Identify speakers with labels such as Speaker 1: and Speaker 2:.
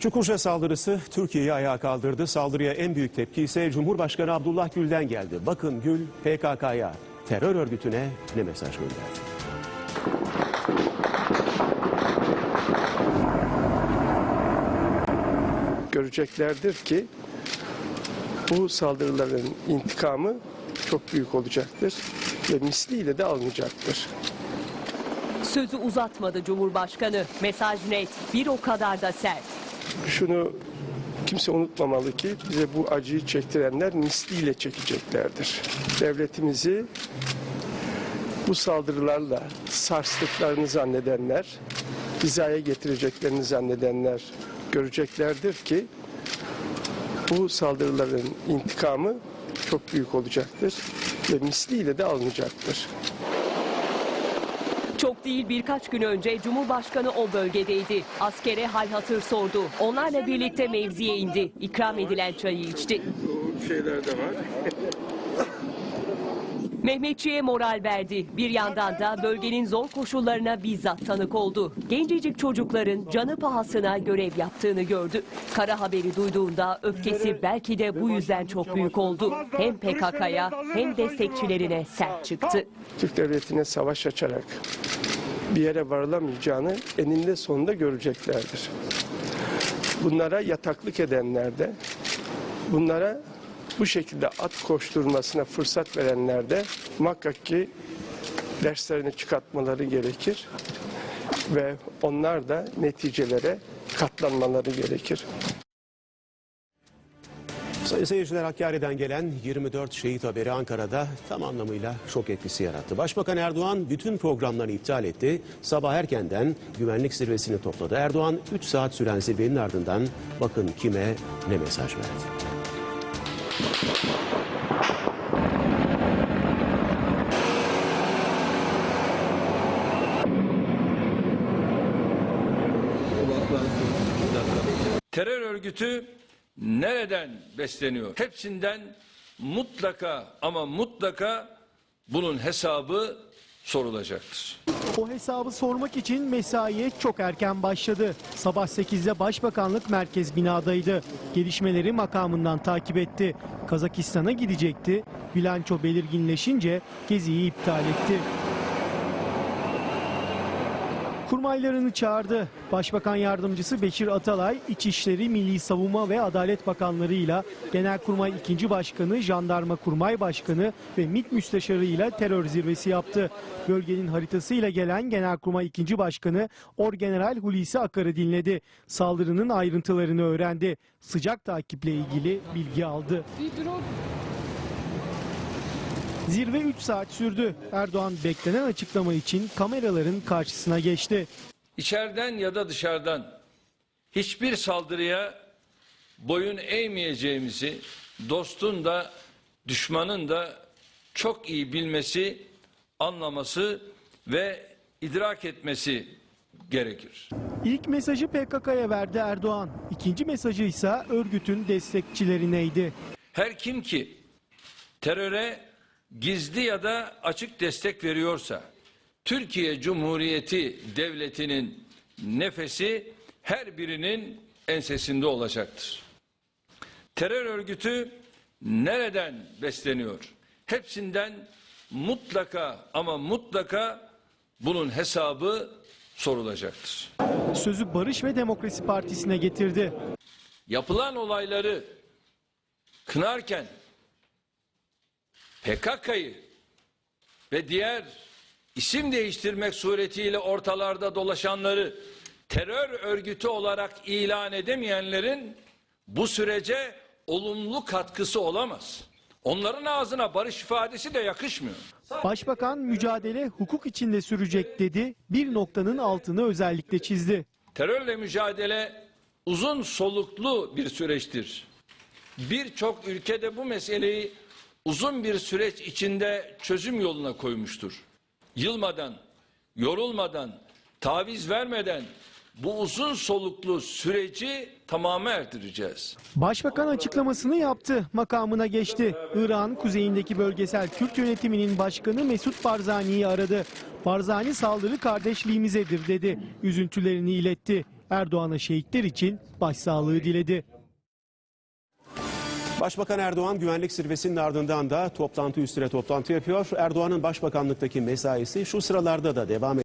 Speaker 1: Çukurca saldırısı Türkiye'yi ayağa kaldırdı. Saldırıya en büyük tepki ise Cumhurbaşkanı Abdullah Gül'den geldi. Bakın Gül PKK'ya, terör örgütüne ne mesaj gönderdi?
Speaker 2: göreceklerdir ki bu saldırıların intikamı çok büyük olacaktır ve misliyle de alınacaktır.
Speaker 3: Sözü uzatmadı Cumhurbaşkanı. Mesaj net, bir o kadar da sert.
Speaker 2: Şunu kimse unutmamalı ki bize bu acıyı çektirenler misliyle çekeceklerdir. Devletimizi bu saldırılarla sarstıklarını zannedenler, hizaya getireceklerini zannedenler göreceklerdir ki bu saldırıların intikamı çok büyük olacaktır ve misliyle de alınacaktır.
Speaker 3: Çok değil birkaç gün önce Cumhurbaşkanı o bölgedeydi. Askere hal hatır sordu. Onlarla birlikte mevziye indi. İkram edilen çayı içti.
Speaker 2: Şeyler de var.
Speaker 3: Mehmetçiğe moral verdi. Bir yandan da bölgenin zor koşullarına bizzat tanık oldu. Gencecik çocukların canı pahasına görev yaptığını gördü. Kara haberi duyduğunda öfkesi belki de bu yüzden çok büyük oldu. Hem PKK'ya hem destekçilerine sert çıktı.
Speaker 2: Türk devletine savaş açarak bir yere varılamayacağını eninde sonunda göreceklerdir. Bunlara yataklık edenler de, bunlara bu şekilde at koşturmasına fırsat verenler de muhakkak ki derslerini çıkartmaları gerekir ve onlar da neticelere katlanmaları gerekir.
Speaker 1: Sayın seyirciler Hakkari'den gelen 24 şehit haberi Ankara'da tam anlamıyla şok etkisi yarattı. Başbakan Erdoğan bütün programlarını iptal etti. Sabah erkenden güvenlik zirvesini topladı. Erdoğan 3 saat süren zirvenin ardından bakın kime ne mesaj verdi.
Speaker 4: Terör örgütü nereden besleniyor? Hepsinden mutlaka ama mutlaka bunun hesabı sorulacaktır.
Speaker 5: O hesabı sormak için mesaiye çok erken başladı. Sabah 8'de Başbakanlık Merkez binadaydı. Gelişmeleri makamından takip etti. Kazakistan'a gidecekti. Bilanço belirginleşince geziyi iptal etti. Kurmaylarını çağırdı. Başbakan Yardımcısı Beşir Atalay, İçişleri, Milli Savunma ve Adalet Bakanlarıyla Genelkurmay 2. Başkanı, Jandarma Kurmay Başkanı ve MİT Müsteşarı ile terör zirvesi yaptı. Bölgenin haritasıyla gelen Genelkurmay 2. Başkanı Orgeneral Hulusi Akar'ı dinledi. Saldırının ayrıntılarını öğrendi. Sıcak takiple ilgili bilgi aldı. Zirve 3 saat sürdü. Erdoğan beklenen açıklama için kameraların karşısına geçti.
Speaker 4: İçeriden ya da dışarıdan hiçbir saldırıya boyun eğmeyeceğimizi dostun da düşmanın da çok iyi bilmesi, anlaması ve idrak etmesi gerekir.
Speaker 5: İlk mesajı PKK'ya verdi Erdoğan. İkinci mesajı ise örgütün destekçilerineydi.
Speaker 4: Her kim ki teröre gizli ya da açık destek veriyorsa Türkiye Cumhuriyeti Devleti'nin nefesi her birinin ensesinde olacaktır. Terör örgütü nereden besleniyor? Hepsinden mutlaka ama mutlaka bunun hesabı sorulacaktır.
Speaker 5: Sözü Barış ve Demokrasi Partisi'ne getirdi.
Speaker 4: yapılan olayları kınarken PKK'yı ve diğer isim değiştirmek suretiyle ortalarda dolaşanları terör örgütü olarak ilan edemeyenlerin bu sürece olumlu katkısı olamaz. Onların ağzına barış ifadesi de yakışmıyor.
Speaker 5: Başbakan mücadele hukuk içinde sürecek dedi. Bir noktanın altını özellikle çizdi.
Speaker 4: Terörle mücadele uzun soluklu bir süreçtir. Birçok ülkede bu meseleyi uzun bir süreç içinde çözüm yoluna koymuştur. Yılmadan, yorulmadan, taviz vermeden bu uzun soluklu süreci tamamı erdireceğiz.
Speaker 5: Başbakan açıklamasını yaptı, makamına geçti. İran kuzeyindeki bölgesel Kürt yönetiminin başkanı Mesut Barzani'yi aradı. Barzani saldırı kardeşliğimizedir dedi. Üzüntülerini iletti. Erdoğan'a şehitler için başsağlığı diledi.
Speaker 1: Başbakan Erdoğan güvenlik zirvesinin ardından da toplantı üstüne toplantı yapıyor. Erdoğan'ın başbakanlıktaki mesaisi şu sıralarda da devam ediyor.